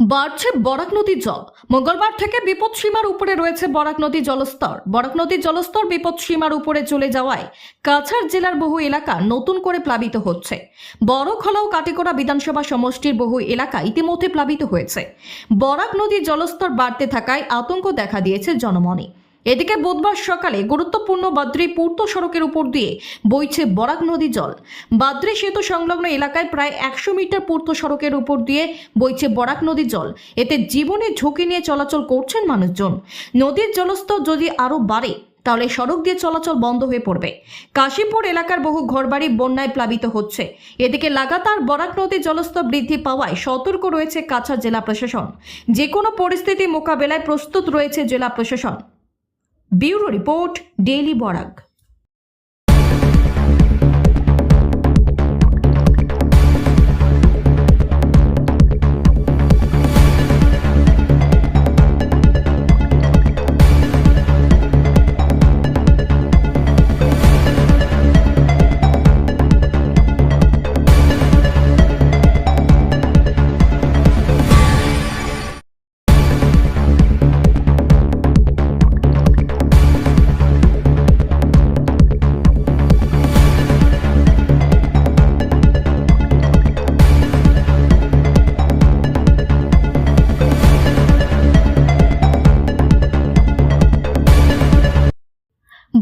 বাড়ছে বরাক নদীর জল। মঙ্গলবার থেকে বিপদ সীমার উপরে রয়েছে বরাক নদীর জলস্তর। বরাক নদীর জলস্তর বিপদ সীমার উপরে চলে যাওয়ায় কাছাড় জেলার বহু এলাকা নতুন করে প্লাবিত হচ্ছে। বড় খলাও কাটিকোড়া বিধানসভা সমষ্টির বহু এলাকা ইতিমধ্যে প্লাবিত হয়েছে। বরাক নদীর জলস্তর বাড়তে থাকায় আতঙ্ক দেখা দিয়েছে জনমনে। এদিকে বুধবার সকালে গুরুত্বপূর্ণ বাদ্রি পূর্ত সড়কের উপর দিয়ে বইছে বরাক নদী জল। বাদ্রি সেতু সংলগ্ন এলাকায় প্রায় একশো মিটার পূর্ত সড়কের উপর দিয়ে বইছে বরাক নদী জল। এতে জীবনের ঝুঁকি নিয়ে চলাচল করছেন মানুষজন। নদীর জলস্তর যদি আরও বাড়ে, তাহলে সড়ক দিয়ে চলাচল বন্ধ হয়ে পড়বে। কাশীপুর এলাকার বহু ঘরবাড়ি বন্যায় প্লাবিত হচ্ছে। এদিকে লাগাতার বরাক নদীর জলস্তর বৃদ্ধি পাওয়ায় সতর্ক রয়েছে কাছাড় জেলা প্রশাসন। যে কোনো পরিস্থিতি মোকাবেলায় প্রস্তুত রয়েছে জেলা প্রশাসন। ব্যুরো রিপোর্ট ডেইলি বরাক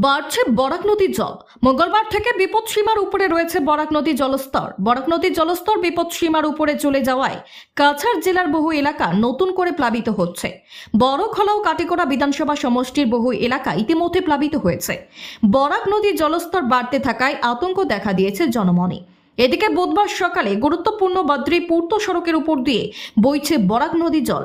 বাড়ছে বরাক নদীর জল। মঙ্গলবার থেকে বিপদ সীমার উপরে রয়েছে বরাক নদীর জলস্তর। বরাক নদীর জলস্তর বিপদ সীমার উপরে চলে যাওয়ায় কাছাড় জেলার বহু এলাকা নতুন করে প্লাবিত হচ্ছে। বড় খলাও কাটিকোড়া বিধানসভা সমষ্টির বহু এলাকা ইতিমধ্যে প্লাবিত হয়েছে। বরাক নদীর জলস্তর বাড়তে থাকায় আতঙ্ক দেখা দিয়েছে জনমনে। এদিকে বুধবার সকালে গুরুত্বপূর্ণ বাদ্রি পূর্ত সড়কের উপর দিয়ে বইছে বরাক নদী জল।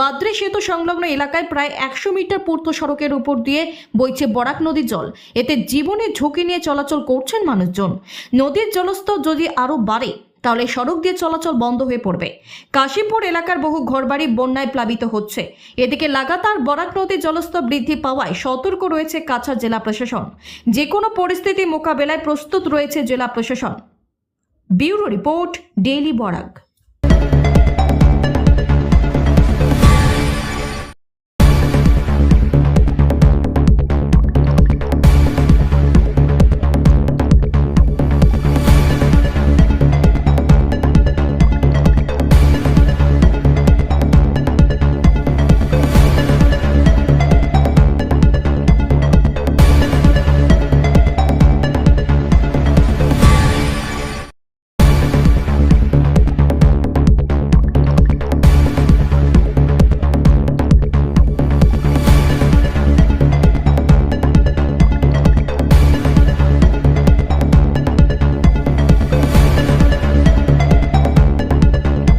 বাদ্রি সেতু সংলগ্ন এলাকায় প্রায় একশো মিটার পূর্ত সড়কের উপর দিয়ে বইছে বরাক নদী জল। এতে জীবনের ঝুঁকি নিয়ে চলাচল করছেন মানুষজন। নদীর জলস্তর যদি আরও বাড়ে, তাহলে সড়ক দিয়ে চলাচল বন্ধ হয়ে পড়বে। কাশীপুর এলাকার বহু ঘরবাড়ি বন্যায় প্লাবিত হচ্ছে। এদিকে লাগাতার বরাক নদীর জলস্তর বৃদ্ধি পাওয়ায় সতর্ক রয়েছে কাছাড় জেলা প্রশাসন। যে কোনো পরিস্থিতি মোকাবেলায় প্রস্তুত রয়েছে জেলা প্রশাসন। Bureau report daily Barak